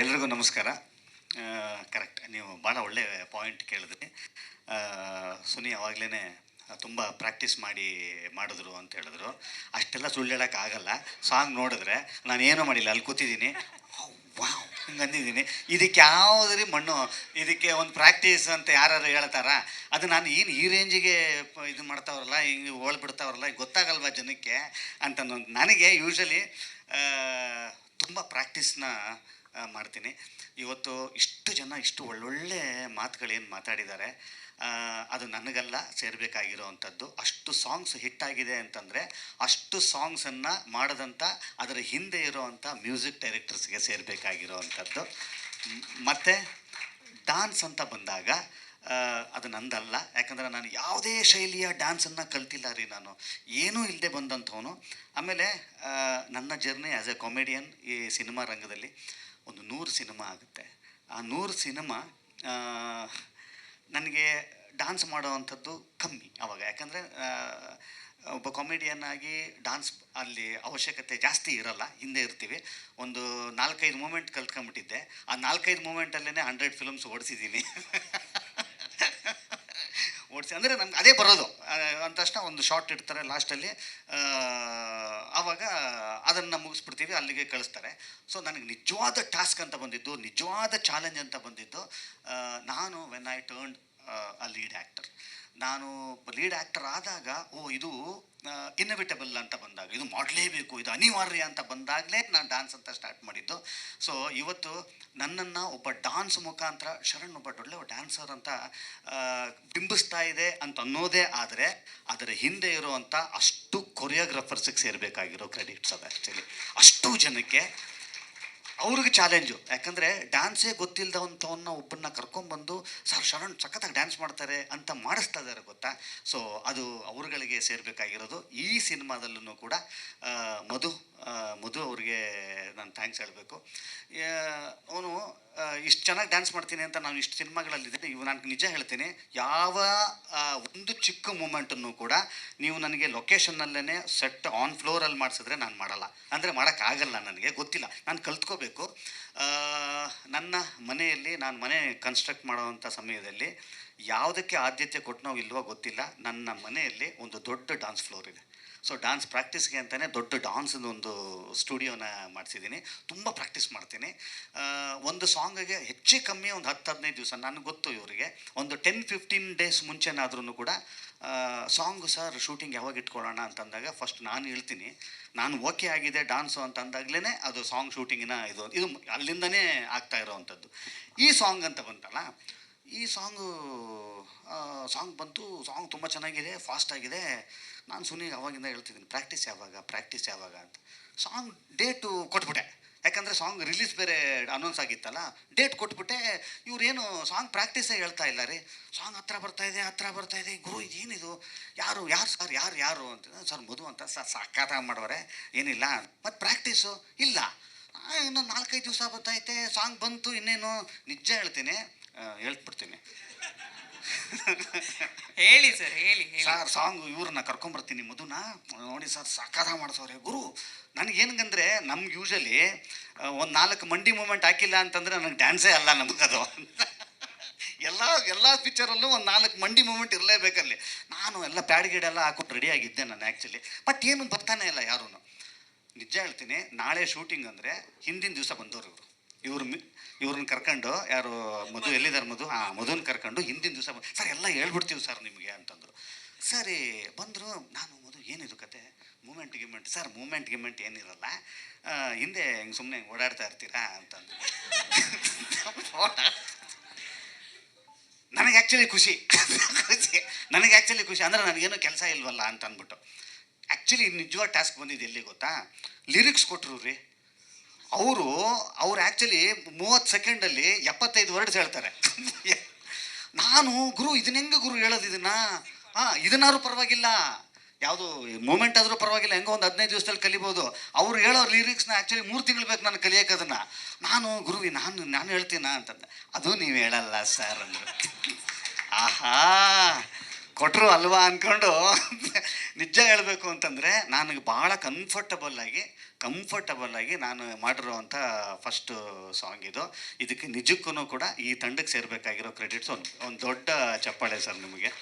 ಎಲ್ರಿಗೂ ನಮಸ್ಕಾರ. ಕರೆಕ್ಟ್ ನೀವು ಭಾಳ ಒಳ್ಳೆ ಪಾಯಿಂಟ್ ಕೇಳಿದ್ರಿ. ಸುನಿ ಅವಾಗಲೇ ತುಂಬ ಪ್ರಾಕ್ಟೀಸ್ ಮಾಡಿ ಮಾಡಿದ್ರು ಅಂತ ಹೇಳಿದ್ರು. ಅಷ್ಟೆಲ್ಲ ಸುಳ್ಳು ಆಗಲ್ಲ. ಸಾಂಗ್ ನೋಡಿದ್ರೆ ನಾನು ಏನೂ ಮಾಡಿಲ್ಲ. ಅಲ್ಲಿ ಕೂತಿದ್ದೀನಿ. ವಾವ್, ಹಿಂಗೆ ಅಂದಿದ್ದೀನಿ. ಇದಕ್ಕೆ ಯಾವುದ್ರಿ ಮಣ್ಣು? ಇದಕ್ಕೆ ಒಂದು ಪ್ರಾಕ್ಟೀಸ್ ಅಂತ ಯಾರು ಹೇಳ್ತಾರ? ಅದು ನಾನು ಏನು ಈ ರೇಂಜಿಗೆ ಇದು ಮಾಡ್ತಾವ್ರಲ್ಲ, ಹಿಂಗೆ ಹೋಳ್ಬಿಡ್ತಾವ್ರಲ್ಲ ಗೊತ್ತಾಗಲ್ವಾ ಜನಕ್ಕೆ? ಅಂತ ನನಗೆ ಯೂಶಲಿ ತುಂಬ ಪ್ರಾಕ್ಟೀಸ್ನ ಮಾಡ್ತೀನಿ. ಇವತ್ತು ಇಷ್ಟು ಜನ ಇಷ್ಟು ಒಳ್ಳೊಳ್ಳೆ ಮಾತುಗಳೇನು ಮಾತಾಡಿದ್ದಾರೆ ಅದು ನನಗಲ್ಲ ಸೇರಬೇಕಾಗಿರೋವಂಥದ್ದು ಅಷ್ಟು ಸಾಂಗ್ಸ್ ಹಿಟ್ಟಾಗಿದೆ ಅಂತಂದರೆ ಅಷ್ಟು ಸಾಂಗ್ಸನ್ನು ಮಾಡಿದಂಥ ಅದರ ಹಿಂದೆ ಇರೋವಂಥ ಮ್ಯೂಸಿಕ್ ಡೈರೆಕ್ಟರ್ಸ್ಗೆ ಸೇರಬೇಕಾಗಿರೋವಂಥದ್ದು ಮತ್ತು ಡಾನ್ಸ್ ಅಂತ ಬಂದಾಗ ಅದು ನಂದಲ್ಲ. ಯಾಕಂದರೆ ನಾನು ಯಾವುದೇ ಶೈಲಿಯ ಡ್ಯಾನ್ಸನ್ನು ಕಲ್ತಿಲ್ಲ ರೀ ನಾನು. ಏನೂ ಇಲ್ಲದೆ ಬಂದಂಥವನು. ಆಮೇಲೆ ನನ್ನ ಜರ್ನಿ ಆ್ಯಸ್ ಎ ಕಾಮಿಡಿಯನ್ ಈ ಸಿನಿಮಾ ರಂಗದಲ್ಲಿ ಒಂದು ನೂರು ಸಿನಿಮಾ ಆಗುತ್ತೆ. ಆ ನೂರು ಸಿನಿಮಾ ನನಗೆ ಡ್ಯಾನ್ಸ್ ಮಾಡೋವಂಥದ್ದು ಕಮ್ಮಿ ಅವಾಗ. ಯಾಕಂದರೆ ಒಬ್ಬ ಕಾಮಿಡಿಯನ್ ಆಗಿ ಡಾನ್ಸ್ ಅಲ್ಲಿ ಅವಶ್ಯಕತೆ ಜಾಸ್ತಿ ಇರಲ್ಲ, ಹಿಂದೆ ಇರ್ತೀವಿ. ಒಂದು ನಾಲ್ಕೈದು ಮೂಮೆಂಟ್ ಕಲ್ತ್ಕೊಂಡ್ಬಿಟ್ಟಿದ್ದೆ. ಆ ನಾಲ್ಕೈದು ಮೂಮೆಂಟಲ್ಲೇ ಹಂಡ್ರೆಡ್ ಫಿಲಮ್ಸ್ ಓಡಿಸಿದ್ದೀನಿ ಓಡಿಸಿ, ಅಂದರೆ ನಮ್ಗೆ ಅದೇ ಬರೋದು. ಅಂದ ಒಂದು ಶಾರ್ಟ್ ಇಡ್ತಾರೆ ಲಾಸ್ಟಲ್ಲಿ ಆವಾಗ ಅದನ್ನು ಮುಗಿಸ್ಬಿಡ್ತೀವಿ, ಅಲ್ಲಿಗೆ ಕಳಿಸ್ತಾರೆ. ಸೊ ನನಗೆ ನಿಜವಾದ ಟಾಸ್ಕ್ ಅಂತ ಬಂದಿದ್ದು, ನಿಜವಾದ ಚಾಲೆಂಜ್ ಅಂತ ಬಂದಿದ್ದು ನಾನು when I turned a lead actor ನಾನು ಲೀಡ್ ಆ್ಯಕ್ಟರ್ ಆದಾಗ, ಓ, ಇದು ಇನ್ನವಿಟಬಲ್ ಅಂತ ಬಂದಾಗ, ಇದು ಮಾಡಲೇಬೇಕು, ಇದು ಅನಿವಾರ್ಯ ಅಂತ ಬಂದಾಗಲೇ ನಾನು ಡ್ಯಾನ್ಸ್ ಅಂತ ಸ್ಟಾರ್ಟ್ ಮಾಡಿದ್ದು. ಸೊ ಇವತ್ತು ನನ್ನನ್ನು ಒಬ್ಬ ಡಾನ್ಸ್ ಮುಖಾಂತರ, ಶರಣ್ ಒಬ್ಬ ಒಳ್ಳೆ ಡ್ಯಾನ್ಸರ್ ಅಂತ ಬಿಂಬಿಸ್ತಾ ಇದೆ ಅಂತ ಅನ್ನೋದೇ ಆದರೆ, ಅದರ ಹಿಂದೆ ಇರುವಂಥ ಅಷ್ಟು ಕೊರಿಯೋಗ್ರಾಫರ್ಸಿಗೆ ಸೇರಬೇಕಾಗಿರೋ ಕ್ರೆಡಿಟ್ಸ್ ಅದು ಆ್ಯಕ್ಚುಲಿ ಅಷ್ಟು ಜನಕ್ಕೆ ಅವ್ರಿಗೆ ಚಾಲೆಂಜು ಯಾಕಂದರೆ ಡ್ಯಾನ್ಸೇ ಗೊತ್ತಿಲ್ಲದವಂಥವನ್ನ ಒಬ್ಬನ್ನ ಕರ್ಕೊಂಡ್ಬಂದು ಸರ್, ಶರಣ್, ಸಖತ್ತಾಗಿ ಡ್ಯಾನ್ಸ್ ಮಾಡ್ತಾರೆ ಅಂತ ಮಾಡಿಸ್ತಾ ಇದ್ದಾರೆ ಗೊತ್ತಾ? ಸೊ ಅದು ಅವ್ರುಗಳಿಗೆ ಸೇರಬೇಕಾಗಿರೋದು. ಈ ಸಿನಿಮಾದಲ್ಲೂ ಕೂಡ ಮಧು ಮಧು ಅವ್ರಿಗೆ ನಾನು ಥ್ಯಾಂಕ್ಸ್ ಹೇಳಬೇಕು. ಅವನು ಇಷ್ಟು ಚೆನ್ನಾಗಿ ಡ್ಯಾನ್ಸ್ ಮಾಡ್ತೀನಿ ಅಂತ ನಾನು ಇಷ್ಟು ಸಿನಿಮಾಗಳಲ್ಲಿದ್ದೀನಿ. ಇವು ನಾನು ನಿಜ ಹೇಳ್ತೀನಿ. ಯಾವ ಒಂದು ಚಿಕ್ಕ ಮೂಮೆಂಟನ್ನು ಕೂಡ ನೀವು ನನಗೆ ಲೊಕೇಶನ್ನಲ್ಲೇ ಸೆಟ್ ಆನ್ ಫ್ಲೋರಲ್ಲಿ ಮಾಡಿಸಿದ್ರೆ ನಾನು ಮಾಡಲ್ಲ. ಅಂದರೆ ಮಾಡೋಕ್ಕಾಗಲ್ಲ ನನಗೆ, ಗೊತ್ತಿಲ್ಲ. ನಾನು ಕಲ್ತ್ಕೋಬೇಕು. ಆ, ನನ್ನ ಮನೆಯಲ್ಲಿ ನಾನು ಮನೆ ಕನ್ಸ್ಟ್ರಕ್ಟ್ ಮಾಡುವಂಥ ಸಮಯದಲ್ಲಿ ಯಾವುದಕ್ಕೆ ಆದ್ಯತೆ ಕೊಟ್ಟನೋ ಇಲ್ವೋ ಗೊತ್ತಿಲ್ಲ. ನನ್ನ ಮನೆಯಲ್ಲಿ ಒಂದು ದೊಡ್ಡ ಡಾನ್ಸ್ ಫ್ಲೋರ್ ಇದೆ. ಸೊ ಡಾನ್ಸ್ ಪ್ರಾಕ್ಟೀಸ್ಗೆ ಅಂತಲೇ ದೊಡ್ಡ ಡಾನ್ಸಿನ ಒಂದು ಸ್ಟುಡಿಯೋನ ಮಾಡಿಸಿದ್ದೀನಿ. ತುಂಬ ಪ್ರಾಕ್ಟೀಸ್ ಮಾಡ್ತೀನಿ. ಒಂದು ಸಾಂಗಿಗೆ ಹೆಚ್ಚು ಕಮ್ಮಿ ಒಂದು ಹತ್ತು, ಹದಿನೈದು ದಿವಸ, ನನಗೆ ಗೊತ್ತು ಇವರಿಗೆ. ಒಂದು ಟೆನ್ ಫಿಫ್ಟೀನ್ ಡೇಸ್ ಮುಂಚೆನಾದ್ರೂ ಕೂಡ ಸಾಂಗ್ ಸರ್ ಶೂಟಿಂಗ್ ಯಾವಾಗ ಇಟ್ಕೊಳ್ಳೋಣ ಅಂತಂದಾಗ ಫಸ್ಟ್ ನಾನು ಹೇಳ್ತೀನಿ. ನಾನು ಓಕೆ ಆಗಿದೆ ಡಾನ್ಸು ಅಂತ ಅಂದಾಗಲೇ ಅದು ಸಾಂಗ್ ಶೂಟಿಂಗಿನ ಇದು ಇದು ಅಲ್ಲಿಂದನೇ ಆಗ್ತಾ ಇರೋವಂಥದ್ದು. ಈ ಸಾಂಗ್ ಅಂತ ಬಂತಲ್ಲ ಈ ಸಾಂಗು ಸಾಂಗ್ ಬಂತು, ಸಾಂಗ್ ತುಂಬ ಚೆನ್ನಾಗಿದೆ ಫಾಸ್ಟ್ ಆಗಿದೆ. ನಾನು ಸುನಿ ಅವಾಗಿಂದ ಹೇಳ್ತಿದ್ದೀನಿ ಪ್ರಾಕ್ಟೀಸ್ ಯಾವಾಗ ಪ್ರಾಕ್ಟೀಸ್ ಯಾವಾಗ ಅಂತ. ಸಾಂಗ್ ಡೇಟು ಕೊಟ್ಬಿಟ್ಟೆ. ಯಾಕಂದರೆ ಸಾಂಗ್ ರಿಲೀಸ್ ಬೇರೆ ಅನೌನ್ಸ್ ಆಗಿತ್ತಲ್ಲ, ಡೇಟ್ ಕೊಟ್ಬಿಟ್ಟೆ, ಇವ್ರೇನು ಸಾಂಗ್ ಪ್ರಾಕ್ಟೀಸೇ ಹೇಳ್ತಾ ಇಲ್ಲ ರೀ. ಸಾಂಗ್ ಹತ್ರ ಬರ್ತಾ ಇದೆ, ಹತ್ರ ಇದೆ, ಗುರು ಇದೇನಿದು? ಯಾರು ಯಾರು ಸರ್ ಯಾರು ಯಾರು? ಅಂತ. ಸರ್ ಮಧು ಅಂತ ಸರ್ ಸಾಕಾತ ಮಾಡೋರೆ ಏನಿಲ್ಲ. ಮತ್ತು ಪ್ರಾಕ್ಟೀಸು ಇಲ್ಲ. ಇನ್ನೊಂದು ಇನ್ನು ನಾಲ್ಕೈದು ದಿವಸ ಬರ್ತೈತೆ ಸಾಂಗ್ ಬಂತು ಇನ್ನೇನು? ನಿಜ ಹೇಳ್ತೀನಿ. ಹೇಳ್ಬಿಡ್ತೀನಿ. ಹೇಳಿ ಸರ್ ಹೇಳಿ ಸರ್ ಸಾಂಗ್ ಇವ್ರನ್ನ ಕರ್ಕೊಂಬರ್ತೀನಿ ಮಧುನ. ನೋಡಿ ಸರ್ ಸಾಕಾದ ಮಾಡಿಸೋರೆ ಗುರು ನನಗೇನಂದ್ರೆ ನಮ್ಗೆ ಯೂಶಲಿ ಒಂದು ನಾಲ್ಕು ಮಂಡಿ ಮೂಮೆಂಟ್ ಹಾಕಿಲ್ಲ ಅಂತಂದ್ರೆ ನನಗೆ ಡ್ಯಾನ್ಸೇ ಅಲ್ಲ ನಮಗದು. ಎಲ್ಲ ಎಲ್ಲ ಪಿಕ್ಚರಲ್ಲೂ ಒಂದು ನಾಲ್ಕು ಮಂಡಿ ಮೂಮೆಂಟ್ ಇರಲೇಬೇಕಲ್ಲಿ. ನಾನು ಎಲ್ಲ ಪ್ಯಾಡ್ ಗೀಡ್ ಎಲ್ಲ ಹಾಕ್ಬಿಟ್ಟು ರೆಡಿ ಆಗಿದ್ದೆ ನಾನು ಆ್ಯಕ್ಚುಲಿ ಬಟ್ ಏನು ಬರ್ತಾನೆ ಇಲ್ಲ ಯಾರೂ ನಿಜ ಹೇಳ್ತೀನಿ ನಾಳೆ ಶೂಟಿಂಗ್ ಅಂದರೆ ಹಿಂದಿನ ದಿವಸ ಬಂದವರು ಇವರು. ಇವ್ರು ಇವ್ರನ್ನ ಕರ್ಕೊಂಡು, ಯಾರು ಮಧು ಎಲ್ಲಿದ್ದಾರೆ ಮಧು? ಹಾಂ ಮಧುನ ಕರ್ಕೊಂಡು ಹಿಂದಿನ ದಿವಸ ಸರ್, ಎಲ್ಲ ಹೇಳ್ಬಿಡ್ತೀವಿ ಸರ್ ನಿಮಗೆ ಅಂತಂದರು. ಸರಿ, ಬಂದರು, ನಾನು ಮಧು ಏನಿದು ಕತೆ? ಮೂಮೆಂಟ್ ಗಿಮೆಂಟ್. ಸರ್, ಮೂಮೆಂಟ್ ಗಿಮೆಂಟ್ ಏನಿರಲ್ಲ. ಹಿಂದೆ ಹಿಂಗೆ ಸುಮ್ಮನೆ ಓಡಾಡ್ತಾ ಇರ್ತೀರಾ ಅಂತಂದು. ನನಗೆ ಆ್ಯಕ್ಚುಲಿ ಖುಷಿ. ಖುಷಿ. ನನಗೆ ಆ್ಯಕ್ಚುಲಿ ಖುಷಿ. ಅಂದರೆ ನನಗೇನು ಕೆಲಸ ಇಲ್ವಲ್ಲ ಅಂತ ಅಂದ್ಬಿಟ್ಟು ಆ್ಯಕ್ಚುಲಿ ನಿಜವಾದ ಟಾಸ್ಕ್ ಬಂದಿದ್ದು ಎಲ್ಲಿ ಗೊತ್ತಾ? ಲಿರಿಕ್ಸ್ ಕೊಟ್ಟರು ರೀ. ಅವರು, ಅವ್ರು ಆ್ಯಕ್ಚುಲಿ ಮೂವತ್ತು ಸೆಕೆಂಡಲ್ಲಿ ಎಪ್ಪತ್ತೈದು ವರ್ಡ್ಸ್ ಹೇಳ್ತಾರೆ. ನಾನು ಗುರು ಇದನ್ನ ಹೆಂಗೆ ಗುರು ಹೇಳೋದು ಇದನ್ನ? ಹಾಂ, ಇದನ್ನಾದ್ರೂ ಪರವಾಗಿಲ್ಲ. ಯಾವುದು ಮೂಮೆಂಟ್ ಆದರೂ ಪರವಾಗಿಲ್ಲ, ಹೆಂಗೋ ಒಂದು ಹದಿನೈದು ದಿವಸದಲ್ಲಿ ಕಲಿಬೋದು. ಅವ್ರು ಹೇಳೋ ಲಿರಿಕ್ಸ್ನ ಆ್ಯಕ್ಚುಲಿ ಮೂರು ತಿಂಗಳು ಬೇಕು ನಾನು ಕಲಿಯೋಕೆ ಅದನ್ನು. ನಾನು, ಗುರುವಿ, ನಾನು ನಾನು ಹೇಳ್ತೀನ ಅಂತಂದೆ. ಅದು ನೀವು ಹೇಳಲ್ಲ ಸರ್ ಅಂದರು. ಆಹಾ ಕೊಟ್ಟರು ಅಲ್ವಾ ಅಂದ್ಕೊಂಡು ನಿಜ ಹೇಳಬೇಕು ಅಂತಂದರೆ ನನಗೆ ಭಾಳ ಕಂಫರ್ಟಬಲ್ ಆಗಿ ಕಂಫರ್ಟಬಲ್ ಆಗಿ ನಾನು ಮಾಡಿರುವಂಥ ಫಸ್ಟ್ ಸಾಂಗ್ ಇದು. ಇದಕ್ಕೆ ನಿಜಕ್ಕೂ ಕೂಡ ಈ ತಂಡಕ್ಕೆ ಸೇರಬೇಕಾಗಿರೋ ಕ್ರೆಡಿಟ್ಸ್ ಒಂದು ಒಂದು ದೊಡ್ಡ ಚಪ್ಪಾಳೆ ಸರ್ ನಿಮಗೆ.